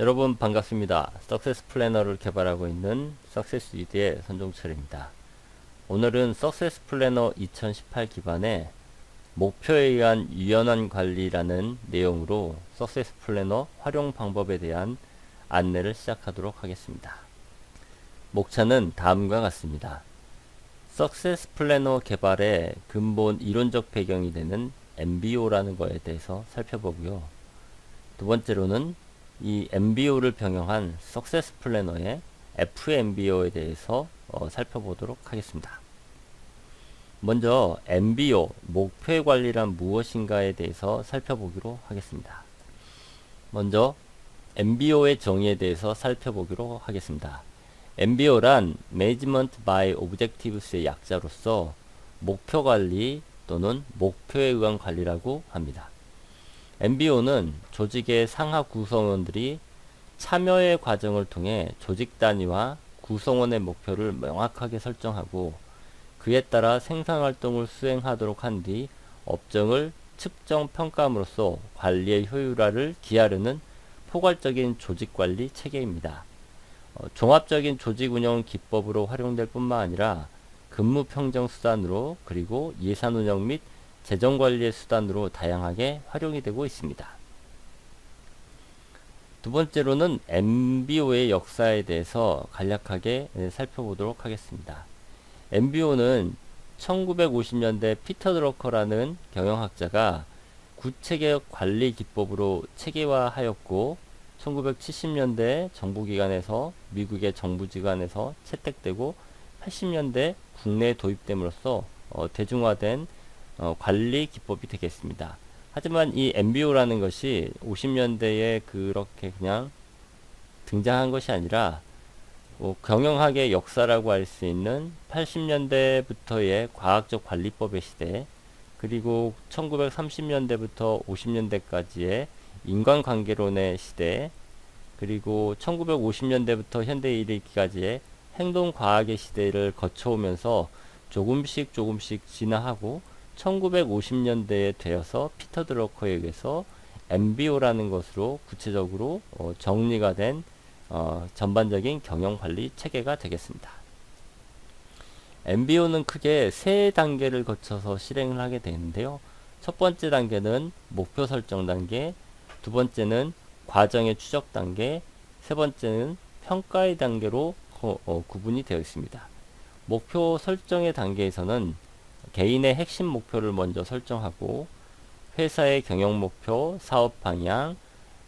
여러분 반갑습니다. 석세스 플래너를 개발하고 있는 석세스 유디의 선종철입니다. 오늘은 석세스 플래너 2018 기반의 목표에 의한 유연한 관리라는 내용으로 석세스 플래너 활용 방법에 대한 안내를 시작하도록 하겠습니다. 목차는 다음과 같습니다. 석세스 플래너 개발의 근본 이론적 배경이 되는 MBO라는 거에 대해서 살펴보고요. 두 번째로는 이 MBO를 병행한 석세스 플래너의 FMBO에 대해서 어, 살펴보도록 하겠습니다. 먼저 MBO, 목표의 관리란 무엇인가에 대해서 살펴보기로 하겠습니다. 먼저 MBO의 정의에 대해서 살펴보기로 하겠습니다. MBO란 Management by Objectives의 약자로서 목표 관리 또는 목표에 의한 관리라고 합니다. MBO는 조직의 상하 구성원들이 참여의 과정을 통해 조직 단위와 구성원의 목표를 명확하게 설정하고 그에 따라 생산 활동을 수행하도록 한 뒤 업종을 측정 평가함으로써 관리의 효율화를 기하려는 포괄적인 조직 관리 체계입니다. 어, 종합적인 조직 운영 기법으로 활용될 뿐만 아니라 근무 평정 수단으로 그리고 예산 운영 및 재정 관리의 수단으로 다양하게 활용이 되고 있습니다. 두 번째로는 MBO의 역사에 대해서 간략하게 살펴보도록 하겠습니다. MBO는 1950년대 피터 드러커라는 경영학자가 구체개혁 관리 기법으로 체계화하였고 1970년대 정부기관에서 미국의 정부기관에서 채택되고 80년대 국내에 도입됨으로써 어, 대중화된 어, 관리 기법이 되겠습니다. 하지만 이 MBO라는 것이 50년대에 그렇게 그냥 등장한 것이 아니라 뭐 경영학의 역사라고 할 수 있는 80년대부터의 과학적 관리법의 시대 그리고 1930년대부터 50년대까지의 인간관계론의 시대 그리고 1950년대부터 현대에 이르기까지의 행동과학의 시대를 거쳐오면서 조금씩 조금씩 진화하고 1950년대에 되어서 피터 드러커에 의해서 MBO라는 것으로 구체적으로 어, 정리가 된 어, 전반적인 경영 관리 체계가 되겠습니다. MBO는 크게 세 단계를 거쳐서 실행을 하게 되는데요. 첫 번째 단계는 목표 설정 단계, 두 번째는 과정의 추적 단계, 세 번째는 평가의 단계로 거, 어, 구분이 되어 있습니다. 목표 설정의 단계에서는 개인의 핵심 목표를 먼저 설정하고 회사의 경영 목표, 사업 방향,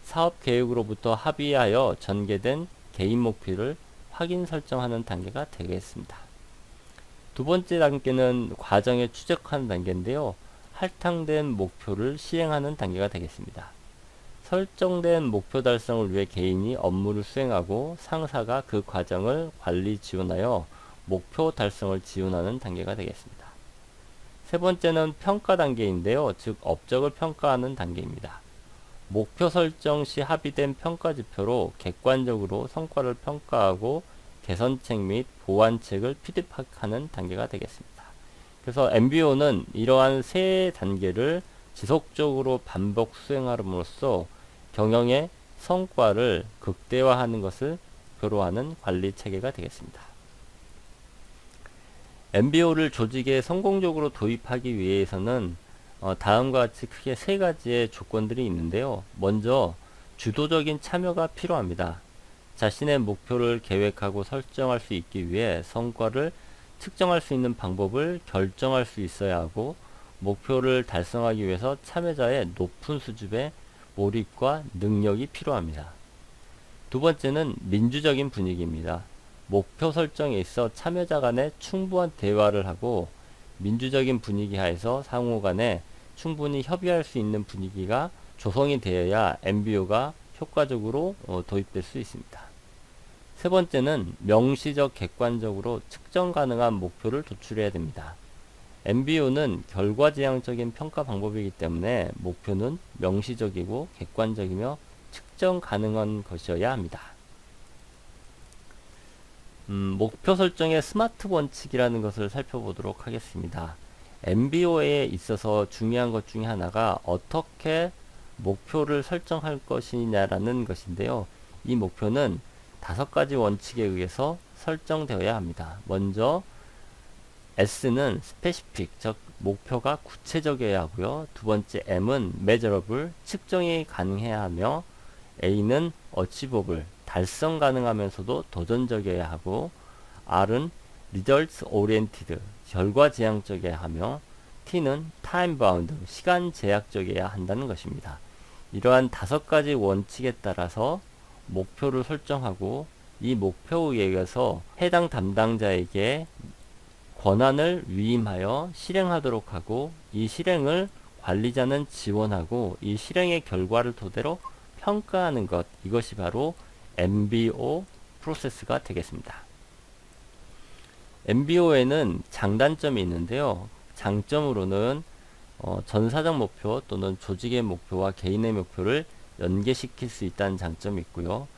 사업 계획으로부터 합의하여 전개된 개인 목표를 확인 설정하는 단계가 되겠습니다. 두 번째 단계는 과정에 추적하는 단계인데요. 할당된 목표를 시행하는 단계가 되겠습니다. 설정된 목표 달성을 위해 개인이 업무를 수행하고 상사가 그 과정을 관리 지원하여 목표 달성을 지원하는 단계가 되겠습니다. 세 번째는 평가 단계인데요. 즉 업적을 평가하는 단계입니다. 목표 설정 시 합의된 평가 지표로 객관적으로 성과를 평가하고 개선책 및 보완책을 피드백하는 단계가 되겠습니다. 그래서 MBO는 이러한 세 단계를 지속적으로 반복 수행함으로써 경영의 성과를 극대화하는 것을 표로 하는 관리 체계가 되겠습니다. MBO를 조직에 성공적으로 도입하기 위해서는 어, 다음과 같이 크게 세 가지의 조건들이 있는데요. 먼저 주도적인 참여가 필요합니다. 자신의 목표를 계획하고 설정할 수 있기 위해 성과를 측정할 수 있는 방법을 결정할 수 있어야 하고 목표를 달성하기 위해서 참여자의 높은 수준의 몰입과 능력이 필요합니다. 두 번째는 민주적인 분위기입니다. 목표 설정에 있어 참여자 간에 충분한 대화를 하고 민주적인 분위기 하에서 상호 간에 충분히 협의할 수 있는 분위기가 조성이 되어야 MBO가 효과적으로 어, 도입될 수 있습니다. 세 번째는 명시적 객관적으로 측정 가능한 목표를 도출해야 됩니다. MBO는 결과지향적인 평가 방법이기 때문에 목표는 명시적이고 객관적이며 측정 가능한 것이어야 합니다. 음, 목표 설정의 스마트 원칙이라는 것을 살펴보도록 하겠습니다. MBO에 있어서 중요한 것 중에 하나가 어떻게 목표를 설정할 것이냐라는 것인데요. 이 목표는 다섯 가지 원칙에 의해서 설정되어야 합니다. 먼저 S는 specific, 즉 목표가 구체적이어야 하고요. 두 번째 M은 measurable, 측정이 가능해야 하며 A는 achievable, 달성 가능하면서도 도전적이어야 하고 R은 results oriented, 결과 지향적이어야 하며 T는 time bound, 시간 제약적이어야 한다는 것입니다. 이러한 다섯 가지 원칙에 따라서 목표를 설정하고 이 목표에 의해서 해당 담당자에게 권한을 위임하여 실행하도록 하고 이 실행을 관리자는 지원하고 이 실행의 결과를 토대로 평가하는 것 이것이 바로 MBO 프로세스가 되겠습니다. MBO에는 장단점이 있는데요. 장점으로는 어, 전사적 목표 또는 조직의 목표와 개인의 목표를 연계시킬 수 있다는 장점이 있고요.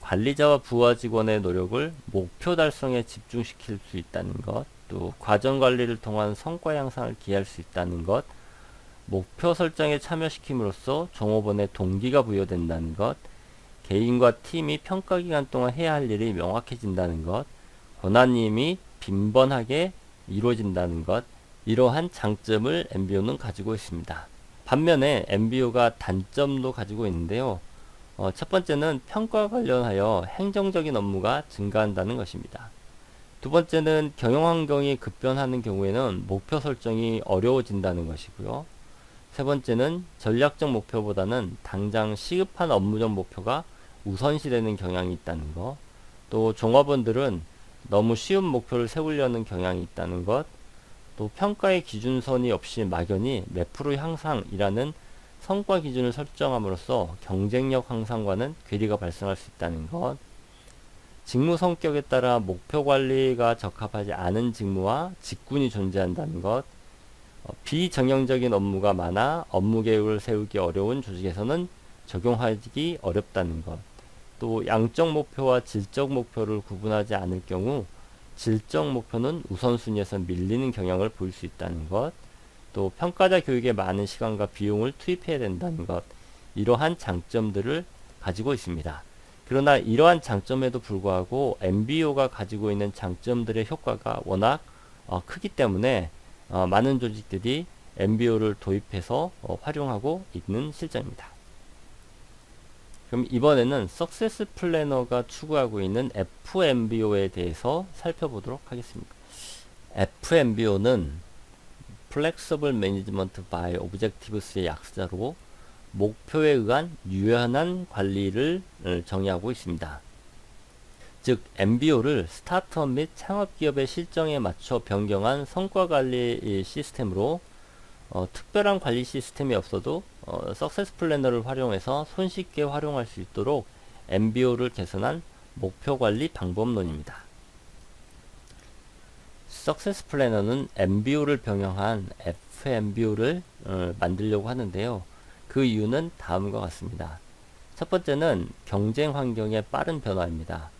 관리자와 부하 직원의 노력을 목표 달성에 집중시킬 수 있다는 것, 또 과정 관리를 통한 성과 향상을 기할 수 있다는 것, 목표 설정에 참여시킴으로써 종업원의 동기가 부여된다는 것, 개인과 팀이 평가 기간 동안 해야 할 일이 명확해진다는 것, 권한임이 빈번하게 이루어진다는 것, 이러한 장점을 MBO는 가지고 있습니다. 반면에 MBO가 단점도 가지고 있는데요. 어, 첫 번째는 평가 관련하여 행정적인 업무가 증가한다는 것입니다. 두 번째는 경영 환경이 급변하는 경우에는 목표 설정이 어려워진다는 것이고요. 세 번째는 전략적 목표보다는 당장 시급한 업무적 목표가 우선시되는 경향이 있다는 것. 또 종업원들은 너무 쉬운 목표를 세우려는 경향이 있다는 것. 또 평가의 기준선이 없이 막연히 몇 프로 향상이라는 성과 기준을 설정함으로써 경쟁력 향상과는 괴리가 발생할 수 있다는 것. 직무 성격에 따라 목표 관리가 적합하지 않은 직무와 직군이 존재한다는 것. 어, 비정형적인 업무가 많아 업무 계획을 세우기 어려운 조직에서는 적용하기 어렵다는 것. 또 양적 목표와 질적 목표를 구분하지 않을 경우 질적 목표는 우선순위에서 밀리는 경향을 보일 수 있다는 것. 또 평가자 교육에 많은 시간과 비용을 투입해야 된다는 것. 이러한 장점들을 가지고 있습니다. 그러나 이러한 장점에도 불구하고 MBO가 가지고 있는 장점들의 효과가 워낙 어, 크기 때문에 어, 많은 조직들이 MBO를 도입해서 어, 활용하고 있는 실정입니다. 그럼 이번에는 석세스 플래너가 추구하고 있는 FMBO에 대해서 살펴보도록 하겠습니다. FMBO는 Flexible Management by Objectives의 약자로 목표에 의한 유연한 관리를 어, 정의하고 있습니다. 즉 MBO를 스타트업 및 창업 기업의 실정에 맞춰 변경한 성과 관리 시스템으로 어, 특별한 관리 시스템이 없어도 어, 석세스 플래너를 활용해서 손쉽게 활용할 수 있도록 MBO를 개선한 목표 관리 방법론입니다. 석세스 플래너는 MBO를 병행한 FMBO를 어, 만들려고 하는데요. 그 이유는 다음과 같습니다. 첫 번째는 경쟁 환경의 빠른 변화입니다.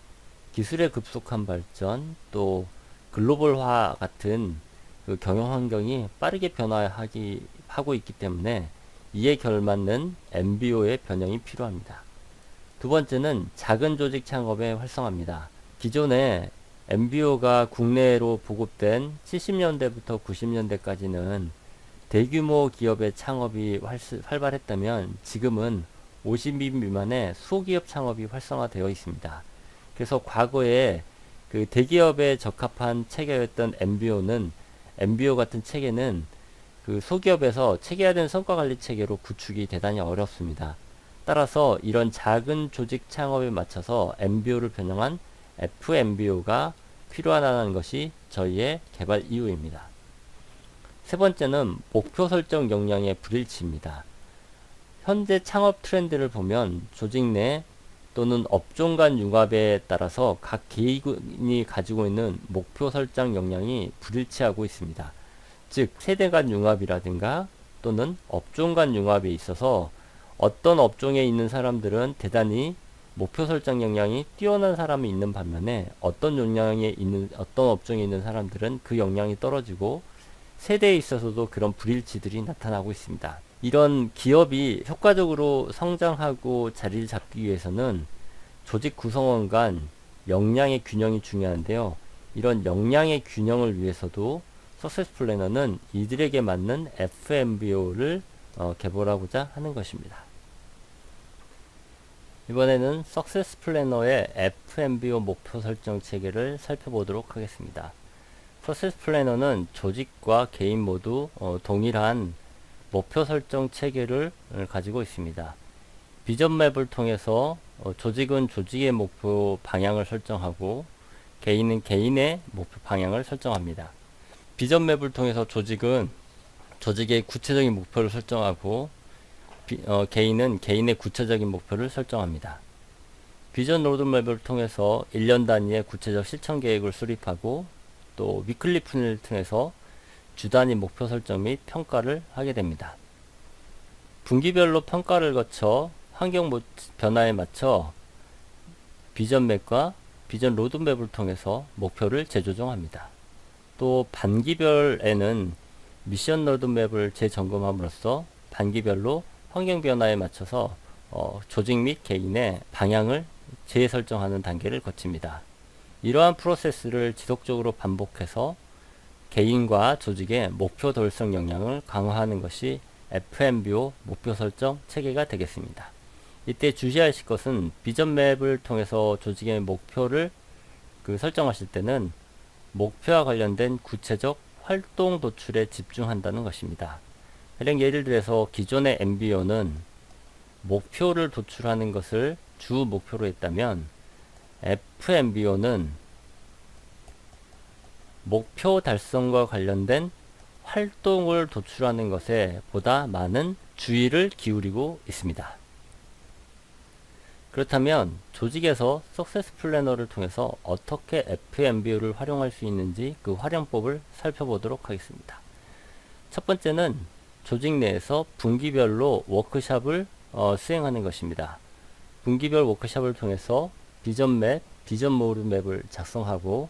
기술의 급속한 발전, 또 글로벌화 같은 그 경영 환경이 빠르게 변화하기 하고 있기 때문에 이에 결맞는 MBO의 변형이 필요합니다. 두 번째는 작은 조직 창업의 활성화입니다. 기존에 MBO가 국내로 보급된 70년대부터 90년대까지는 대규모 기업의 창업이 활발했다면 지금은 50인 미만의 소기업 창업이 활성화되어 있습니다. 그래서 과거에 그 대기업에 적합한 체계였던 MBO는 MBO 같은 체계는 그 소기업에서 체계화 된 성과 관리 체계로 구축이 대단히 어렵습니다. 따라서 이런 작은 조직 창업에 맞춰서 MBO를 변형한 FMBO가 필요하다는 것이 저희의 개발 이유입니다. 세 번째는 목표 설정 역량의 불일치입니다. 현재 창업 트렌드를 보면 조직 내 또는 업종 간 융합에 따라서 각 개인이 가지고 있는 목표 설정 역량이 불일치하고 있습니다. 즉 세대 간 융합이라든가 또는 업종 간 융합에 있어서 어떤 업종에 있는 사람들은 대단히 목표 설정 역량이 뛰어난 사람이 있는 반면에 어떤 역량에 있는 어떤 업종에 있는 사람들은 그 역량이 떨어지고 세대에 있어서도 그런 불일치들이 나타나고 있습니다. 이런 기업이 효과적으로 성장하고 자리를 잡기 위해서는 조직 구성원 간 역량의 균형이 중요한데요. 이런 역량의 균형을 위해서도 석세스 플래너는 이들에게 맞는 FMBO를 어, 개발하고자 하는 것입니다. 이번에는 석세스 플래너의 FMBO 목표 설정 체계를 살펴보도록 하겠습니다. 석세스 플래너는 조직과 개인 모두 어, 동일한 목표 설정 체계를 어, 가지고 있습니다. 비전 맵을 통해서 어, 조직은 조직의 목표 방향을 설정하고 개인은 개인의 목표 방향을 설정합니다. 비전 맵을 통해서 조직은 조직의 구체적인 목표를 설정하고 비, 어, 개인은 개인의 구체적인 목표를 설정합니다. 비전 로드맵을 통해서 1년 단위의 구체적 실천 계획을 수립하고 또 위클리 푼을 통해서 주 단위 목표 설정 및 평가를 하게 됩니다. 분기별로 평가를 거쳐 환경 모- 변화에 맞춰 비전 맵과 비전 로드맵을 통해서 목표를 재조정합니다. 또 반기별에는 미션 로드맵을 재점검함으로써 반기별로 환경 변화에 맞춰서 어, 조직 및 개인의 방향을 재설정하는 단계를 거칩니다. 이러한 프로세스를 지속적으로 반복해서 개인과 조직의 목표 달성 역량을 강화하는 것이 FMBO 목표 설정 체계가 되겠습니다. 이때 주시하실 것은 비전 맵을 통해서 조직의 목표를 그 설정하실 때는 목표와 관련된 구체적 활동 도출에 집중한다는 것입니다. 가령 예를 들어서 기존의 MBO는 목표를 도출하는 것을 주 목표로 했다면 FMBO는 목표 달성과 관련된 활동을 도출하는 것에 보다 많은 주의를 기울이고 있습니다. 그렇다면 조직에서 석세스 플래너를 통해서 어떻게 FMBO를 활용할 수 있는지 그 활용법을 살펴보도록 하겠습니다. 첫 번째는 조직 내에서 분기별로 워크샵을 어, 수행하는 것입니다. 분기별 워크샵을 통해서 비전 맵, 비전 로드맵을 작성하고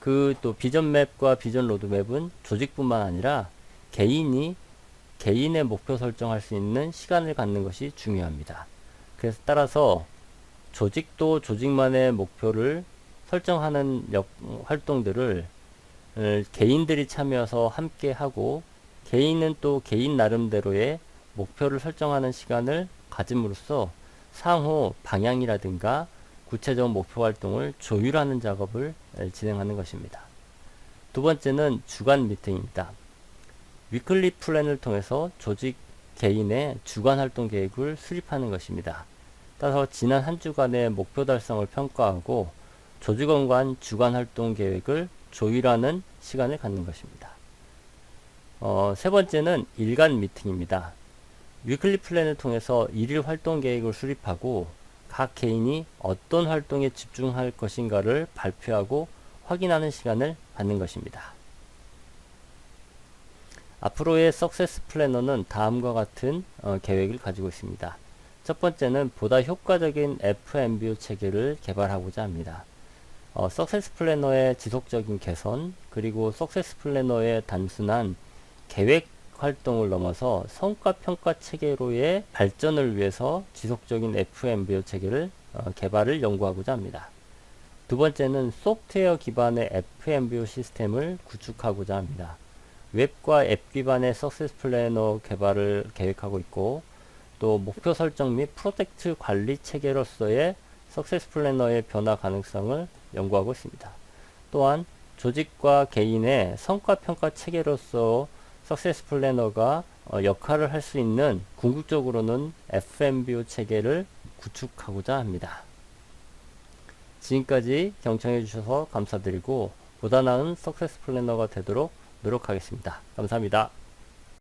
그 또 비전 맵과 비전 로드 맵은 조직뿐만 아니라 개인이 개인의 목표 설정할 수 있는 시간을 갖는 것이 중요합니다. 그래서 따라서 조직도 조직만의 목표를 설정하는 역, 활동들을 을, 개인들이 참여해서 함께 하고 개인은 또 개인 나름대로의 목표를 설정하는 시간을 가짐으로써 상호 방향이라든가 구체적 목표 활동을 조율하는 작업을 에, 진행하는 것입니다. 두 번째는 주간 미팅입니다. 위클리 플랜을 통해서 조직 개인의 주간 활동 계획을 수립하는 것입니다. 따라서 지난 한 주간의 목표 달성을 평가하고 조직원 간 주간 활동 계획을 조율하는 시간을 갖는 것입니다. 어, 세 번째는 일간 미팅입니다. 위클리 플랜을 통해서 일일 활동 계획을 수립하고 각 개인이 어떤 활동에 집중할 것인가를 발표하고 확인하는 시간을 갖는 것입니다. 앞으로의 석세스 플래너는 다음과 같은 어, 계획을 가지고 있습니다. 첫 번째는 보다 효과적인 FMBO 체계를 개발하고자 합니다. 어, 석세스 플래너의 지속적인 개선, 그리고 석세스 플래너의 단순한 계획 활동을 넘어서 성과 평가 체계로의 발전을 위해서 지속적인 FMBO 체계를 어, 개발을 연구하고자 합니다. 두 번째는 소프트웨어 기반의 FMBO 시스템을 구축하고자 합니다. 웹과 앱 기반의 석세스 플래너 개발을 계획하고 있고 또 목표 설정 및 프로젝트 관리 체계로서의 석세스 플래너의 변화 가능성을 연구하고 있습니다. 또한 조직과 개인의 성과 평가 체계로서 석세스 플래너가 어, 역할을 할 수 있는 궁극적으로는 FMBO 체계를 구축하고자 합니다. 지금까지 경청해 주셔서 감사드리고 보다 나은 석세스 플래너가 되도록 노력하겠습니다. 감사합니다.